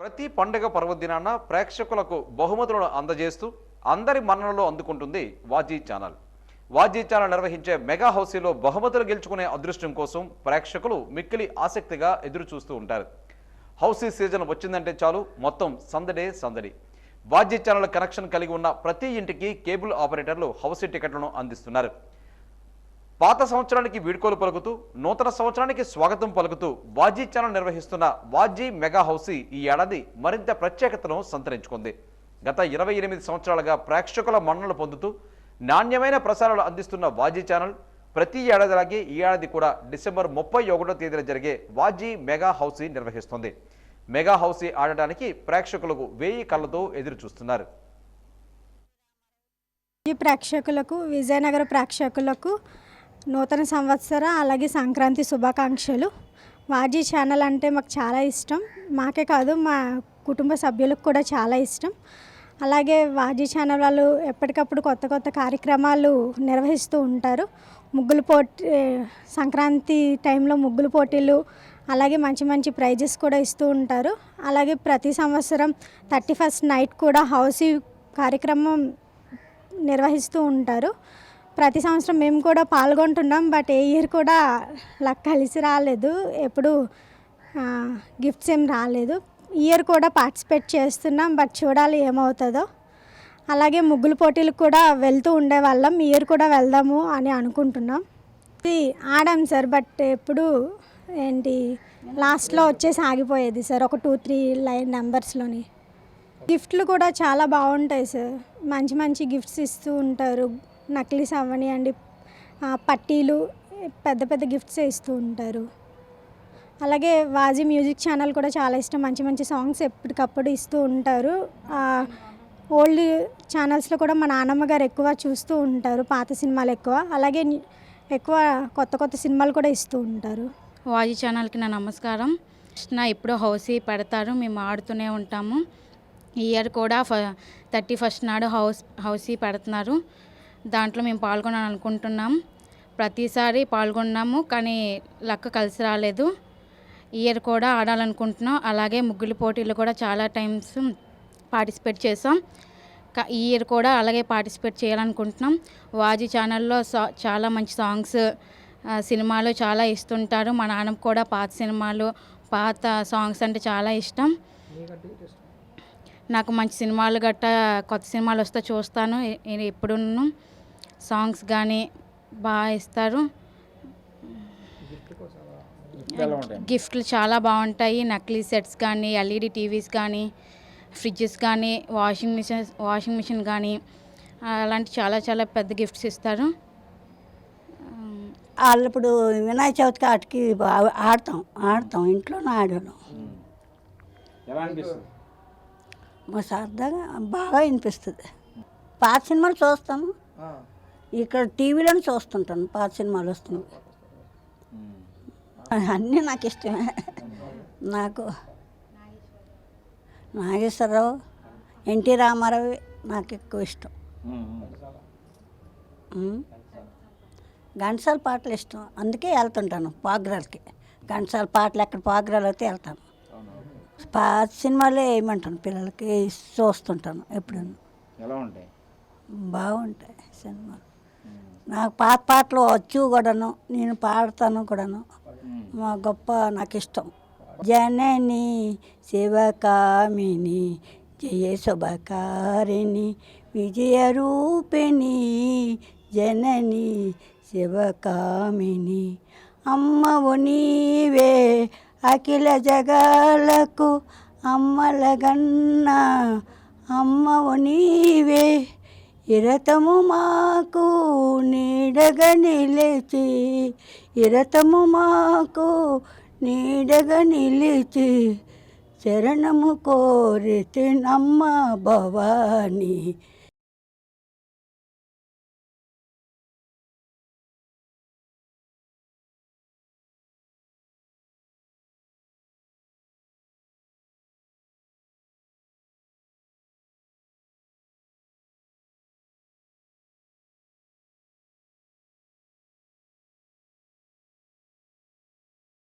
ప్రతి పండుగ పర్వదినాన ప్రేక్షకులకు బహుమతులను అందజేస్తూ అందరి మన్ననలో అందుకుంటుంది వాజీ ఛానల్. వాజీ ఛానల్ నిర్వహించే మెగా హౌసీలో బహుమతులు గెలుచుకునే అదృష్టం కోసం ప్రేక్షకులు మిక్కిలి ఆసక్తిగా ఎదురు చూస్తూ ఉంటారు. హౌసీ సీజన్ వచ్చిందంటే చాలు మొత్తం సందడే సందడి. వాజీ ఛానల్ కనెక్షన్ కలిగి ఉన్న ప్రతి ఇంటికి కేబుల్ ఆపరేటర్లు హౌసీ టికెట్లను అందిస్తున్నారు. పాత సంవత్సరానికి వీడ్కోలు పలుకుతూ నూతన సంవత్సరానికి స్వాగతం పలుకుతూ వాజీ ఛానల్ నిర్వహిస్తున్న వాజీ మెగా హౌసీ ఈ ఏడాది మరింత ప్రత్యేకతను సంతరించుకుంది. గత ఇరవై ఎనిమిది సంవత్సరాలుగా ప్రేక్షకుల మన్నలు పొందుతూ నాణ్యమైన ప్రసారాలు అందిస్తున్న వాజీ ఛానల్ ప్రతి ఏడాదిలాగే ఈ ఏడాది కూడా డిసెంబర్ ముప్పై ఒకటో తేదీన జరిగే వాజీ మెగా హౌసీ నిర్వహిస్తుంది. మెగా హౌసీ ఆడటానికి ప్రేక్షకులకు వేయి కళ్ళతో ఎదురు చూస్తున్నారు. ఈ ప్రేక్షకులకు విజయనగర ప్రేక్షకులకు నూతన సంవత్సర అలాగే సంక్రాంతి శుభాకాంక్షలు. వాజీ ఛానల్ అంటే మాకు చాలా ఇష్టం. మాకే కాదు మా కుటుంబ సభ్యులకు కూడా చాలా ఇష్టం. అలాగే వాజీ ఛానల్ వాళ్ళు ఎప్పటికప్పుడు కొత్త కొత్త కార్యక్రమాలు నిర్వహిస్తూ ఉంటారు. ముగ్గులు పోటీ సంక్రాంతి టైంలో ముగ్గులు పోటీలు అలాగే మంచి మంచి ప్రైజెస్ కూడా ఇస్తూ ఉంటారు. అలాగే ప్రతి సంవత్సరం థర్టీ ఫస్ట్ నైట్ కూడా హౌసీ కార్యక్రమం నిర్వహిస్తూ ఉంటారు. ప్రతి సంవత్సరం మేము కూడా పాల్గొంటున్నాం బట్ ఏ ఇయర్ కూడా లక్ కలిసి రాలేదు. ఎప్పుడు గిఫ్ట్స్ ఏం రాలేదు. ఇయర్ కూడా పార్టిసిపేట్ చేస్తున్నాం బట్ చూడాలి ఏమవుతుందో. అలాగే ముగ్గులు పోటీలకు కూడా వెళ్తూ ఉండేవాళ్ళం ఇయర్ కూడా వెళ్దాము అని అనుకుంటున్నాం. ఇది ఆడాం సార్ బట్ ఎప్పుడు ఏంటి లాస్ట్లో వచ్చేసి ఆగిపోయేది సార్ ఒక టూ త్రీ లైన్ నెంబర్స్లోని. గిఫ్ట్లు కూడా చాలా బాగుంటాయి సార్. మంచి మంచి గిఫ్ట్స్ ఇస్తూ ఉంటారు. నక్లీస్ అవ్వనివ్వండి పట్టీలు పెద్ద పెద్ద గిఫ్ట్స్ ఇస్తూ ఉంటారు. అలాగే వాజీ మ్యూజిక్ ఛానల్ కూడా చాలా ఇష్టం. మంచి మంచి సాంగ్స్ ఎప్పటికప్పుడు ఇస్తూ ఉంటారు. ఓల్డ్ ఛానల్స్లో కూడా మా నాన్నమ్మ గారు ఎక్కువ చూస్తూ ఉంటారు పాత సినిమాలు ఎక్కువ. అలాగే ఎక్కువ కొత్త కొత్త సినిమాలు కూడా ఇస్తూ ఉంటారు. వాజీ ఛానల్కి నా నమస్కారం. నా ఎప్పుడో హౌసీ పెడతారు. మేము ఆడుతూనే ఉంటాము. ఇయర్ కూడా ఫ థర్టీ ఫస్ట్ నాడు హౌస్ హౌసీ పెడుతున్నారు. దాంట్లో మేము పాల్గొనాలని అనుకుంటున్నాం ప్రతిసారి పాల్గొన్నాము కానీ లక్క కలిసి రాలేదు. ఈ ఇయర్ కూడా ఆడాలనుకుంటున్నాం. అలాగే ముగ్గులు పోటీలు కూడా చాలా టైమ్స్ పార్టిసిపేట్ చేసాం ఈ ఇయర్ కూడా అలాగే పార్టిసిపేట్ చేయాలనుకుంటున్నాం. వాజీ ఛానల్లో సా- చాలా మంచి సాంగ్స్ సినిమాలు చాలా ఇస్తుంటారు. మా నాన్నకు కూడా పాత సినిమాలు పాత సాంగ్స్ అంటే చాలా ఇష్టం. నాకు మంచి సినిమాలు గట్ట కొత్త సినిమాలు వస్తే చూస్తాను. ఎ- ఎ- ఎప్పుడును సాంగ్స్ కానీ బాగా ఇస్తారు. గిఫ్ట్లు చాలా బాగుంటాయి. నక్లీ సెట్స్ కానీ ఎల్ఈడి టీవీస్ కానీ ఫ్రిడ్జెస్ కానీ వాషింగ్ మిషన్ వాషింగ్ మిషన్ కానీ అలాంటి చాలా చాలా పెద్ద గిఫ్ట్స్ ఇస్తారు. వాళ్ళు ఇప్పుడు వినాయక చవితికి వాటికి బా- ఆడతాం ఆడతాం ఇంట్లోనే ఆడాను. సరదాగా బాగా వినిపిస్తుంది. పాత సినిమాలు చూస్తాను. ఇక్కడ టీవీలోనే చూస్తుంటాను పాత సినిమాలు వస్తున్నాయి అన్నీ నాకు ఇష్టమే. నాకు నాగేశ్వరరావు ఎన్టీ రామారావు నాకు ఎక్కువ ఇష్టం. ఘంటసాల పాటలు ఇష్టం. అందుకే వెళ్తుంటాను పాగ్రాలకి. ఘంటసాల పాటలు ఎక్కడ పాగ్రాలు అయితే వెళ్తాను. పాత సినిమాలే వేయమంటాను పిల్లలకి చూస్తుంటాను ఎప్పుడన్నా ఎలా ఉంటాయి? బాగుంటాయి సినిమాలు. నాకు పాత పాటలు వచ్చు కూడాను నేను పాడతాను కూడాను. మా గొప్ప నాకు ఇష్టం జనని శివకామిని జయ శుభకారిణి విజయ రూపిణి జనని శివకామిని. అమ్మవు నీవే అఖిల జగాలకు అమ్మలగన్న అమ్మవు నీవే. ఇరతము మాకు నీడగ నిలిచి ఇరతము మాకు నీడగ నిలిచి శరణము కోరితే నమ్మ భవాని.